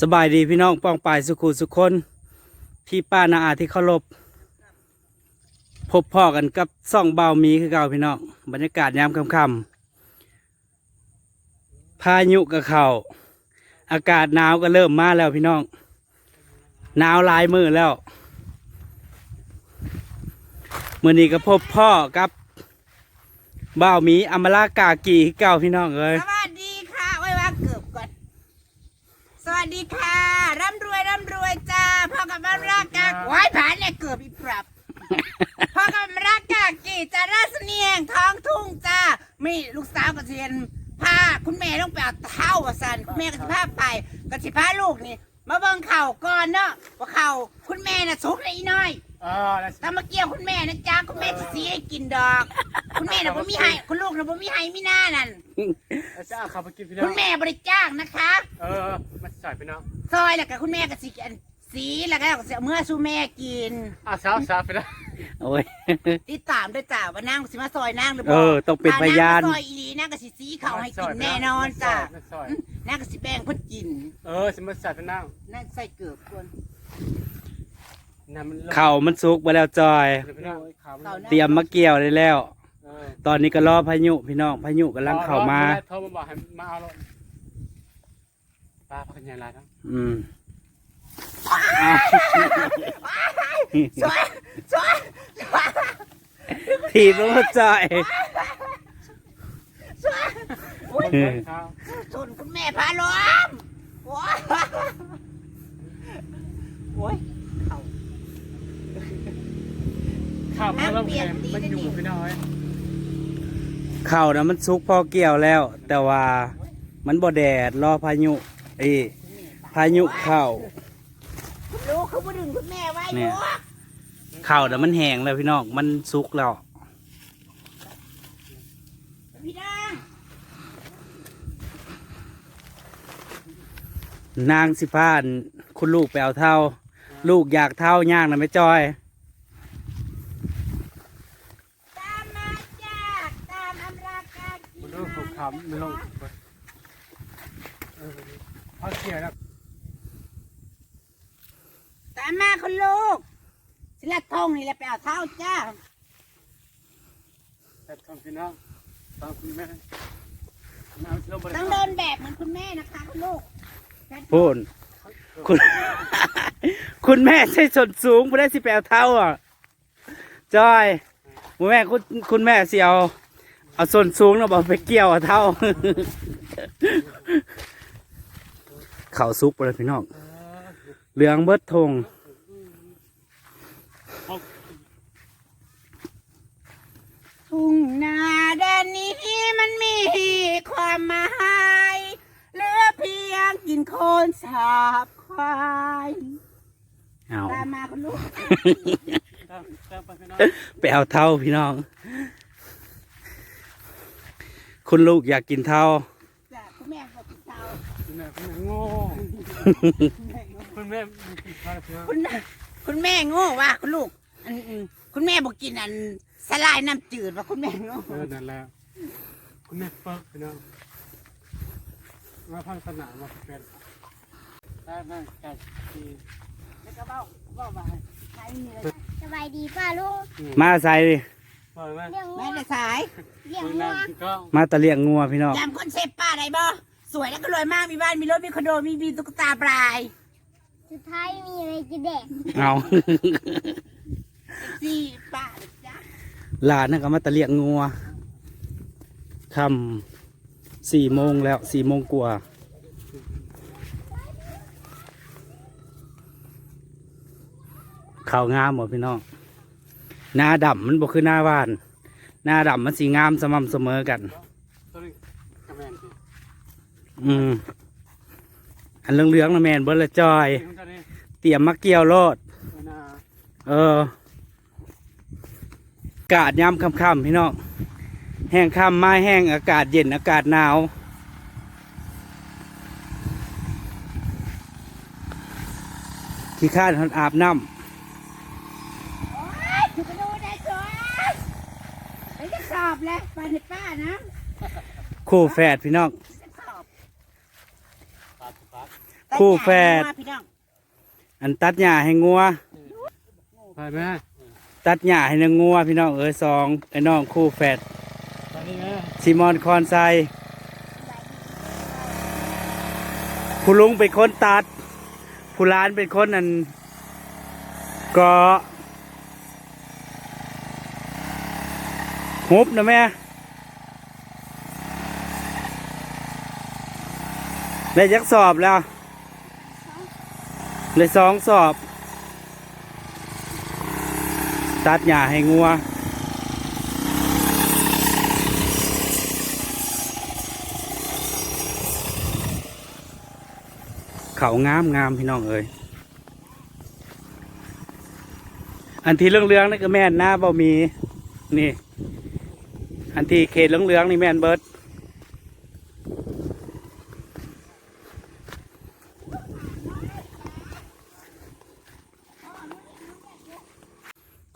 สบายดีพี่น้องป้องปายสุขุสุคนพี่ป้านาอาที่เคารพพบพ่อกันกับซ่องเบามีคือเก่าพี่น้องบรรยากาศยามค่ำๆพายุกับเขาอากาศหนาวก็เริ่มมาแล้วพี่น้องหนาวหลายมือแล้วมื่อนี้ก็พบพ่อกับเบามีอมรากากีคือเก่าพี่น้องเอ้ยสวัสดีค่ะไว้วางเกือบก่อน สวัสดีค่ะ ร่ำรวยร่ำรวยจ้าพ่อกับแม่รักกากไว้ผ่านเนี่ยเกือบอีปรับพ่อกับแม่รักกากี่จ้าราสเนียงท้องทุ่งจ้ามีลูกสาวกระเทียนพาคุณแม่ต้องไปเอาเท้าว่าสันคุณแม่ก็จะพาไปก็จะพาลูกนี่ มาเบิ่งเข่าก่อนเนาะว่าเข่าคุณแม่น่ะสุกเลยอีน้อยเออแล้วถ้ามาเกี่ยวคุณแม่นะจ๊ะคุณแม่จะสีให้กินดอก คุณแม่น่ะบ่มีให้คุณลูกน่ะบ่มีให้มีหน้านั่นจะเอาขับไปกินพี่น้อคุงณแม่บริจาคนะคะ เออมาใส่พี่น้องซอยแล้วก็คุณแม่ก็สิอันสีแล้วก็เสียเมื่อสู้แม่กิน อะสาวสาวพี่น้องโอ้ย ติดตามด้วยจ้าว่านั่งสิมาซอยนั่งหรือเออต้องเป็นพยานซอยอีหลีนั่งก็สิสีเขาให้กินแน่นอนจ้ามาใส่นั่งก็สิแบ่งเพิ่นกิน เออสมมติใส่พี่น้องนั่งใส่เกือบคนน้ำมันลงเข่ามันสุกไปแล้วจอย พี่น้องขาวมันลงเตรียมมาเกี่ยวได้แล้วเออ ตอนนี้ก็รอพายุพี่น้องพายุกำลังเข้ามาโทรมาบอกให้มาเอารถป้าพักยันไรทั้งอืมสวยสวยสวยทีบรถจอยสวยอุ้ยเออข้าวชนคุณแม่พาล้อมโอ้ยโอ้ยเขาข้าวมันลงแข็งมันอยู่พี่น้องเอ้ยเข่านะมันสุกพอเกี่ยวแล้ว แต่ว่ามันบ่แดดรอพายุเอ้ยพายุเข้าคุณลูกเขาบ่ดึงคุณแม่ไว้เนี่ลูยกเข่านะมันแห้งแล้วพี่น้องมันสุกแล้วพี่นางนางสิพานคุณลูกไปเอาเท่า ลูกอยากเท่าย่างนะไม่จอย ตามมาจ้าตามอำราการ มัน ลงถูกขาวมันลงเออเขาเกี่ยวแล้วตามมาคุณลูกสิลัดทองนี่แหละไปเอาเท้าจ้าแต่ทำพี่น้องตามคุณแม่น้ำลงบริต้องเดินแบบเหมือนคุณแม่นะคะคุณลูกพูนคุณ คุณแม่ใช่ส่วนสูงไม่ได้สิแปลเท่าอะจอยคุณแม่คุณคุณแม่เสียว เอาส่วนสูงแล้วบอกไปเกี่ยวเอาเท่า เข่าซุกไปเลยพี่น้องเหลืองเบิดทงทุ่งนาแดนนี้มันมีความหมายเหลือเพียงกินโคลนสาบควายเอาตามมาคุณลูกตามตามไปพี่น้องไปเอาเท่าพี่น้อง คุณลูกอยากกินเท่าจ้ะคุณแม่บอกกินเท้าคุณแม่คุณแม่โง่คุณแม่ไม่กินข้าวเพียงคุณคุณแม่โง่ว่ะคุณลูกอันอืมคุณแม่บอกกินอันสลายน้ำจืดว่าคุณแม่โง่เออนั่นแหละคุณแม่เฟิร์กพี่น้องมาพังสนามมาเป็นได้ได้ไก่ทีแล้วก็เบ้าเบ้ามาใครมีอะไรสบายดีป้าลุงมาใส่ดิ ปล่อยไหมเลี้ยงงัแม่วได้สายเลี้ยงคุณงัแม่วก็มาตะเลียงงัวพี่น้องจำคนเซฟป้าได้บ่สวยแล้วก็รวยมากมีบ้านมีรถมีคอนโดมีมีตุ๊กตาปลายสุดท้ายมีอะไรจะแดกเอา สี่ป้าเลยจ้ะหลานนั่นก็มาตะเลียงงัวคำสี่โมงแล้วสี่โมงกว่าข้าวงามหมดพี่น้อง หน้าดำมันบ่คือหน้าบ้าน หน้าดำมันสีงามสม่ำเสมอกันตัวนี้กระแมนทีอืมอันเหลืองๆนะแมนเบิร์ละจอยนี่ตัวนี้เตรียมมาเกี่ยวโลดตัวน่ะเออ อากาศยามค่ำๆพี่น้อง แห้งค่ำไม้แห้งอากาศเย็นอากาศหนาว ขี้ข้านทนอาบน้โอ้ยถูกกระโดดได้สวยไอ้จะสอบเลยไปในป้านะำคู่แฝดพี่น้องจะสอบปาดปาดแต่คู่แฝดพี่น้องอันตัดหญ้าให้งัว ไปแม่ตัดหญ้าให้นางงัว พี่น้องเอ้ยสองไอ้น้องคู่แฝดไปนี่แม่ซิมอนคอนไซผู้ลุงเป็นคนตัด ผู้ร้านเป็นคนอันก็ฮุบนะแม่ ได้ยักสอบแล้วเลยสองสอบ ตัดหญ้าให้งัวเขางามงามพี่น้องเอ้ยอันที่เรื่องเรื่องนั่นก็แม่นหน้าบ่มี นี่ อันที่เขตเรื่องเรื่องนี่แม่นเบิร์ด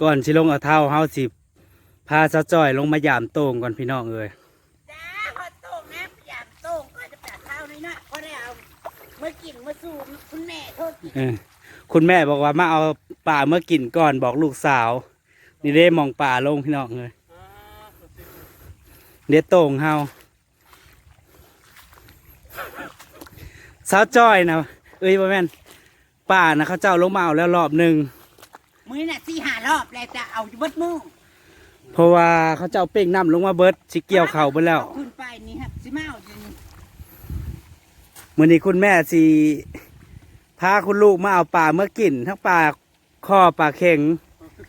ก่อนสิลงเอาเท้าเฮาสิพาสะจ้อยลงมายามโต่งก่อนพี่น้องเอ้ยจ้าพอโต้งนะอยากโต้งก็จะแปะข้าวนี่นะก็ได้เอาเมื่อกินเมื่อสูบคุณแม่โทษกินเออคุณแม่บอกว่ามาเอาป่าเมื่อกินก่อนบอกลูกสาว นี่ได้มองป่าลงพี่น้องเลยเด็ดโต่งเฮาสาวจ้อยนะเอ้ยบ่แม่นป่านะเขาเจ้าลงมาเอาแล้วรอบหนึ่ง มือน่ะสี่หารอบแล้วจะเอาอยู่เบดมือเพราะว่าเขาเจ้าเป่งน้ำลงมาเบิดสิเกี่ยวเข่าไปแล้วขึ้นไปนี่ครับสิมาเอาจนมื่อนี้คุณแม่สิพาคุณลูกมาเอาป่าเมื่อกินทั้งป่าข้อป่าเข่ง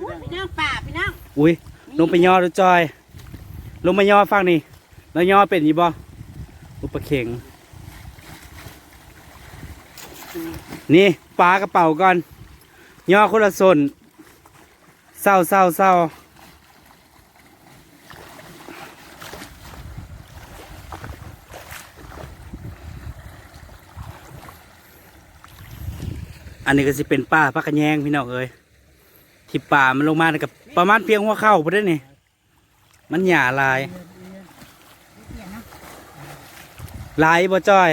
อุ๊ยพี่น้องป่าพี่น้องอุ้ยลงไปย่อดูจอย ลงมาย่อฟังนี่แล้วย่อเป็นอยี่บ่อุปเข่งนี่ปลากระเป๋าก่อนย่อคนละส่วน เศร้าเศร้าเศร้าอันนี้ก็สิเป็นป้าพักกระแยงพี่น้องเอ้ยที่ป่ามันลงมานี่กับประมาณเพียงหัวเข่าพอได้นี่ มันหย่าลาย ลายบ่จ้อย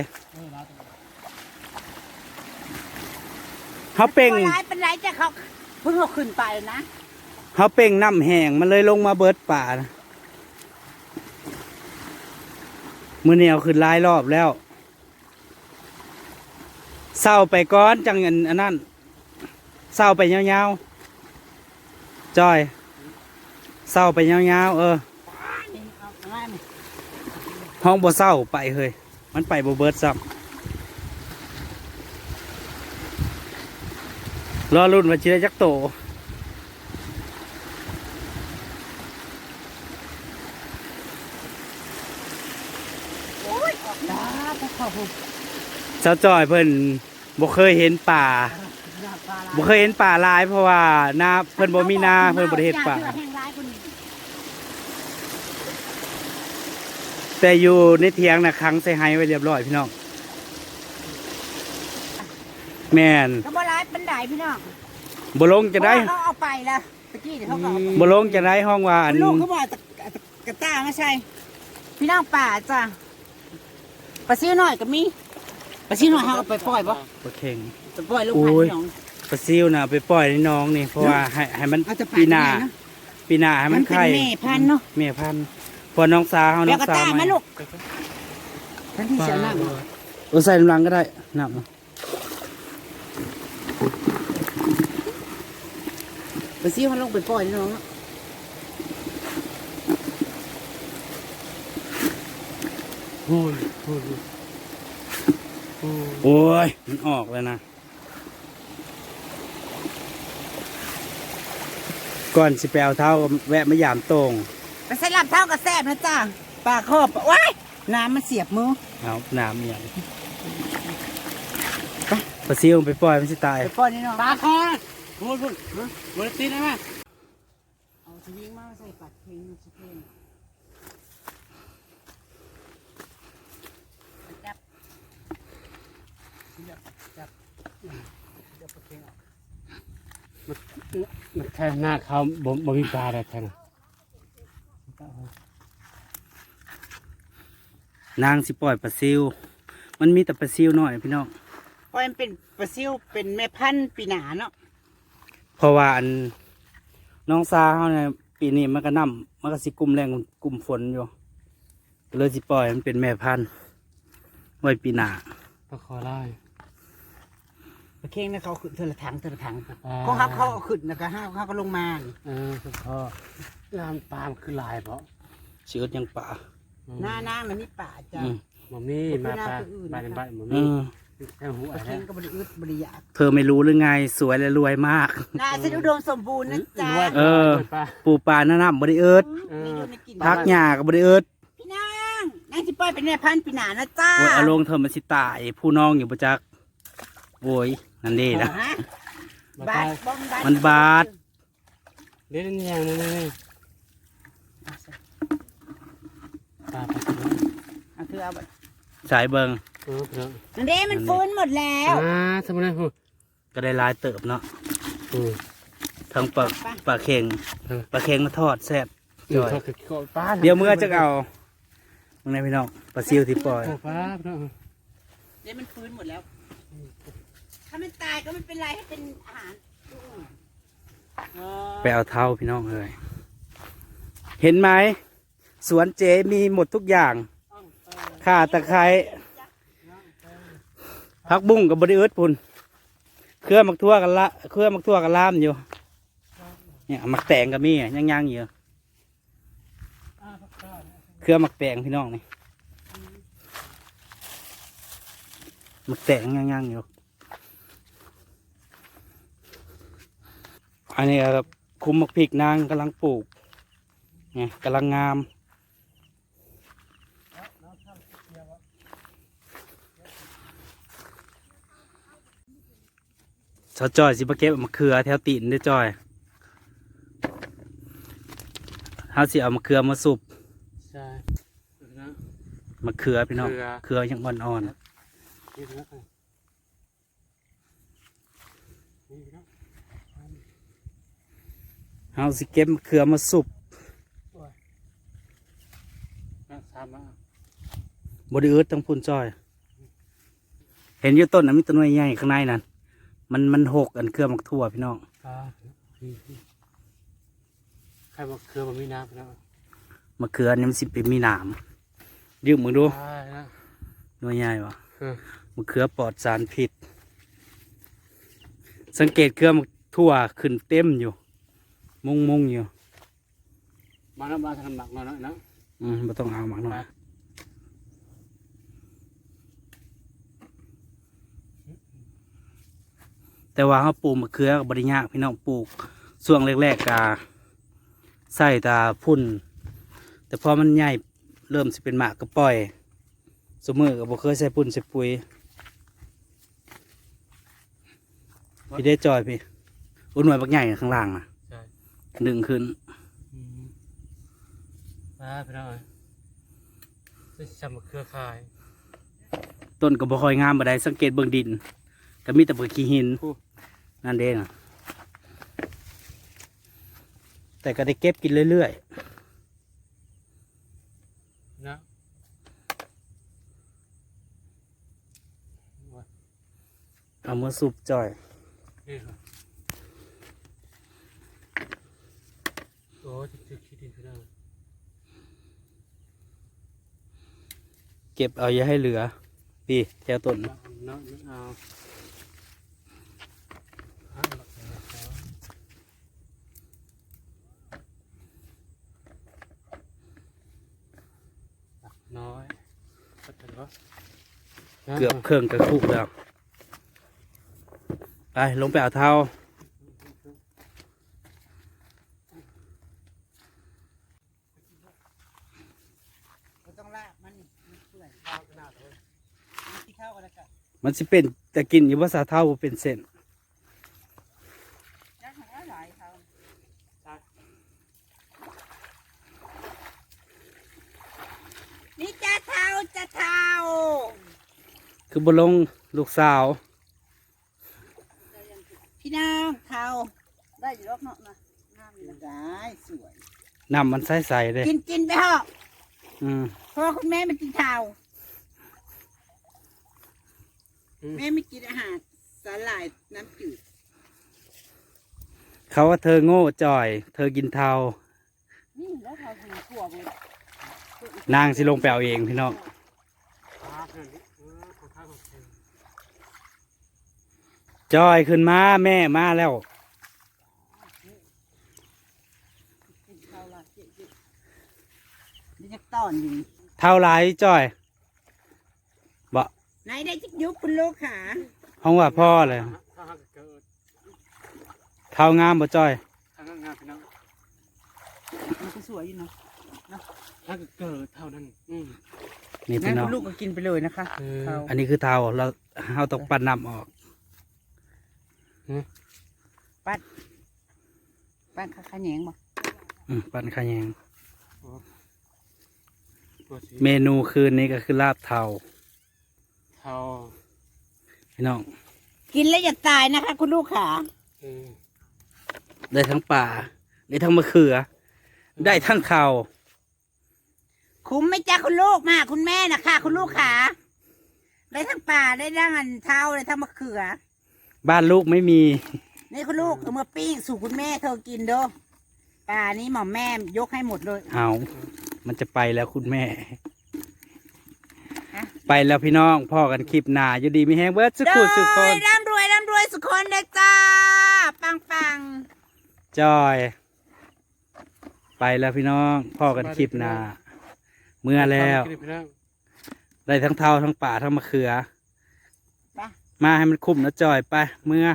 เขาเป่ง บ่ร้ายเป็นไรจะเขาเพิ่งเอาขึ้นไปเลยนะ เขาเป่งน้ำแห้งมันเลยลงมาเบิดป่านะมือเหนียวขึ้นลายรอบแล้วเศร้าไปก้อนจังอันอันนั้นเศร้าไปยาๆจอยเศร้าไปยาๆเออห้องบ่เศร้าไปเฮ้ยมันไปบ่เบิดซ้ำรอรุ่นว่าจิได้จักโต โอ้ยออกตาพวก เขาพวกเจ้าจอยเพิ่นบ่เคยเห็นป่าหน้าปลาร้ายบ่เคยเห็นป่าหลายเพราะว่านาเพิ่นบ่มีนาเพิ่นบ่ได้เฮ็ดป่าอย่เชื่อแห้งร้ายคนนี้แต่อยู่ในเถียงน่ะขังใส่ไห้ไว้เรียบร้อยพี่น้องแม่นก็บ่ร้ายเป็นไดพี่น้องบ่ลงจะได้เพราะว่าเขาเอาไปแล้วตะกี้เดี๋ยวเขาก็เอาไปบ่ลงจะได้ห้องว่าอันลูกเขาบอกตะตะกระต้าไม่ใช่ พี่น้องป่าจ้ะ ปลาซิวหน่อยก็มีปลาซิวหน่อยเขาเอาไปปล่อยบ่บ่เข่งไปปล่อยลูกโอ้พันยพี่น้อง ปลาซิวน่ะเอาไปปล่อยในน้องนี่เพราะว่าให้ให้มันเอาจะไปปีหน้าไหนนะปีหน้าให้มัมันนเป็นไข่แม่พันธุ์เนาะแม่พันธุ์พอน้องสาวเฮาแล้น้วองกระสาวต้าใหไหม่มลูกทันที่เสียหน้าเออใส่น้ำลังก็ได้น้ำปลาซิวมันลงไปปล่อยน้องเนาะโอ้ย โอ้ยโอ้ยโอ้ย มันออกแล้วนะ ก่อนสิไปเอาเท้าก็แวะมายามโตรงไปใส่ลำเท้ากับแซ่บนะจ้าปลาครอบว้ายน้ำมันเสียบมือเอาน้ำอย่างปลาซิวไปปล่อยมันสิตายไปปล่อยนี่น้องปลาคอโอ้ยพุ่นฮะวันตีนได้ไหมเอาสวิงมาใส่ปัดเพลงสเพลง มันแค่หน้าเขาบ่บ่มีปลาอะไรแค่นั้นนางสิปล่อยปลาซิว มันมีแต่ปลาซิวน้อยพี่น้องเพราะมันเป็นปลาซิวเป็นแม่พันธุ์ปีหนาเนาะเพราะว่าอันน้องซาเขาเนี่ยปีนี้มันก็นํมันก็สิกลุ่มแรงกลุ่มฝนอยู่ก็เลยสิปล่อยมันเป็นแม่พันธุ์ไว้ปีหน้าปลาคอไล่ ปลาเค็งนะเขาขึ้นเทอละถังเทอละถังอ่า ของเขาเขาเอาขึ้นแล้วก็ห้าเขาก็ลงมานี่เออปลาคอลามปลามนคือลายเพราะสิเอิดยังป่า หน้านางมันมีป่าจ้ะ อืม หมอมี่มาปลาคืออื่นปลานะคะในบ้านหมออืมี่มแค่หัวปลาแล้เค็งวก็บริอึดบริยากเธอไม่รู้หรือไงสวยและรวยมากนาสิอุดมสมบูรณ์นะจ๊ะเออปลาปูปลาหน้าน้ำบริเอิดเออนี่อยู่ในกินพักหญ้ากับบริเอิดพี่นางนางสิปล่อยเป็นแม่พันธุ์ปีหนานะจ้าโอ้ยเอาลงเธอมันสิตาย ผู้น้องอยู่ประจักโอ้ย นั่นดีนะฮะมาบาตาดยบ้องบาดมันบาด เล่นนี่ยังนี่นี่นี่ปลาปลาตัวเอาคือเอาแบบสายเบิงเออเถอะนั่นเด้มันฟื้นหมดแล้วอ่าสมุนไพรหูก็ได้หลายเติบเนาะอืมทั้งปลาปลาเค็งเออปลาเค็งมาทอดแซ่บเดี๋ยวจ่อยเขาคือปลาเดี๋ยวเมื่อจะเอามึงไงพี่น้องปลาซิวที่ปล่อยโอ้ปลาเนาะเด้มันฟื้นหมดแล้ว ถ้ามันตายก็ไม่เป็นไรให้เป็นอาหารอืมไปเอาเท้าพี่น้องเลยเห็นไหมสวนเจมีหมดทุกอย่างข่าตะไคร้พักบุ้งกับบริเอิดพุ่นเครือมักทั่วกันละเครือมักทั่วกันล่ามอยู่ เนี่ยมักแตงก็มีอะย่างๆอยู่เครือมักแตงพี่น้องนี่มักแตงย่างๆอยู่ อันนี้ครับคุมมักพริกนางกำลังปลูกไงกำลังงามชาวจอยสิมาเก็บมะเขือแถวตีนได้อจอยเฮาสิเอามะเขือมาสุบใช่นะมะเขือพี่น้องเขือเขือยังอ่อนนี่นะนี่นะๆ เฮาสิเก็บมะเขือมาสุบนะสามมาบไดิเอิดทั้งพุ่นจอย เห็นอยู่ต้นนะมีต้นไม้ใหญ่ข้างในนั่นมันมันหกอันเครือมักทั่วพี่น้องปลาใครบอกเครือมันมีน้ำนะมะเขือนี่มันสิเป็นมีหนามยืมมือดูปลานะหน่วยใหญ่วะเออมะเขือปลอดสารพิษ สังเกตเครือมักทั่วขึ้นเต็มอยู่ มุงมุงๆอยู่มาแล้วมาทำหนักหน่อยนะนะอืมไม่ต้องเอามากหน่อยแต่ว่าเขาปลูกมะเขือกับบริยากพี่น้องปลูกช่วงแรกๆกาใส่ตาพุ่น แต่พอมันใหญ่เริ่มสิเป็นหมากก็ปล่อยสมือกับบ่เคยใส่ปุ่นใส่ปุ๋ยพี่ได้จอยพี่อุ้นหน่วยบักใหญ่ข้างล่างนะใช่ ดึงขึ้นปลาไปหน่อยจะจำเครือข่าย ต้นก็บ่ค่อยงามบ่ได้สังเกตเบื้องดิน ก็มีแต่เปลือกขี้หินนั่นเองอะแต่ก็ได้เก็บกินเรื่อยนะๆ เอามาสูบจ่อยนี่ครับโอ้จะจะคิดดีไปได้ เก็บเอาอย่าให้เหลือพี่แถวต้นนะนะเอาน้อยก็ถือว่าเกือบเครื่องกระคุกแล้วไปลงไปเอาเท้า ก็ต้องลากมันมันเปื่อยข้าวขนาดเลยมันที่ข้าวกันแล้วกัน มันสิเป็นแต่กินอยู่ภาษาเท่าบ่เป็นเส้นยักษ์ของเราหลายเขานี่จะเทาจะเทาคือบลงลูกสาว พี่น้องเทาได้อยู่รอบเนาะนะงามอยู่ได้สวยน้ำมันใสๆเลยกินกินไปเถอะอืมเพราะว่าคุณแม่มันกินเทา แม่ไม่กินอาหารสาหร่ายน้ำจืดเขาว่าเธอโง่จ่อย เธอกินเทา นี่แล้วเขาถึงขวบเลยนางสิลงไปเอาเองพี่น้องปลาเพื่อนเออของข้าวของเพื่อนจอยขึ้นมาแม่มาแล้ว นี่จะต้อนอยู่เท่าไรจอยบ่ ไหนได้จิกยุบคุณลูกขาห้องว่าพ่อเลยถ้าหากเกิดเท่างามบ่จอยถ้าหากงานพี่น้องมันก็สวยอยู่เนาะถ้าเกิดเท่านั้น อืมนี่งั้พี่นน้อคุงณลูกก็กินไปเลยนะคะเออ เขาอันนี้คือเท่าเราเราต้องปั้นน้ำออกปั้นปั้นข้าวขะแหนงบ่อืมปั้นขะแยง ตัวสีเมนูคืนนี้ก็คือลาบเทา เท่าพี่น้องกินแล้วอย่าตายนะคะ คุณลูกขาเออได้ทั้งป่าได้ทั้งมะเขือ ได้ทั้งเข่าวคุ้มไหมจ้าคุณลูกมาคุณแม่นะคะคุณลูกขาได้ทั้งป่าได้ทั้งอันเท้าได้ทั้งมะเขือ บ้านลูกไม่มี นี่คุณลูกเอามาปิ้งสู่คุณแม่เธอกินเด้อป่านี้หม่อมแม่ยกให้หมดเลย เอา มันจะไปแล้วคุณแม่ฮะ ไปแล้วพี่น้องพ่อกันคลิปหนาอยู่ดีมีแห้งเบิร์ดสุขุสุขคนร่ำรวยร่ำรวยสุขคนเลยจ้า ปังปังจอย ไปแล้วพี่น้องพ่อกันคลิปหนาเมื่อแล้วกินพี่น้องได้ทั้งเทาทั้งป่าทั้งมะเขือไปมาให้มันคุ้มนะจอยไปเมื่อ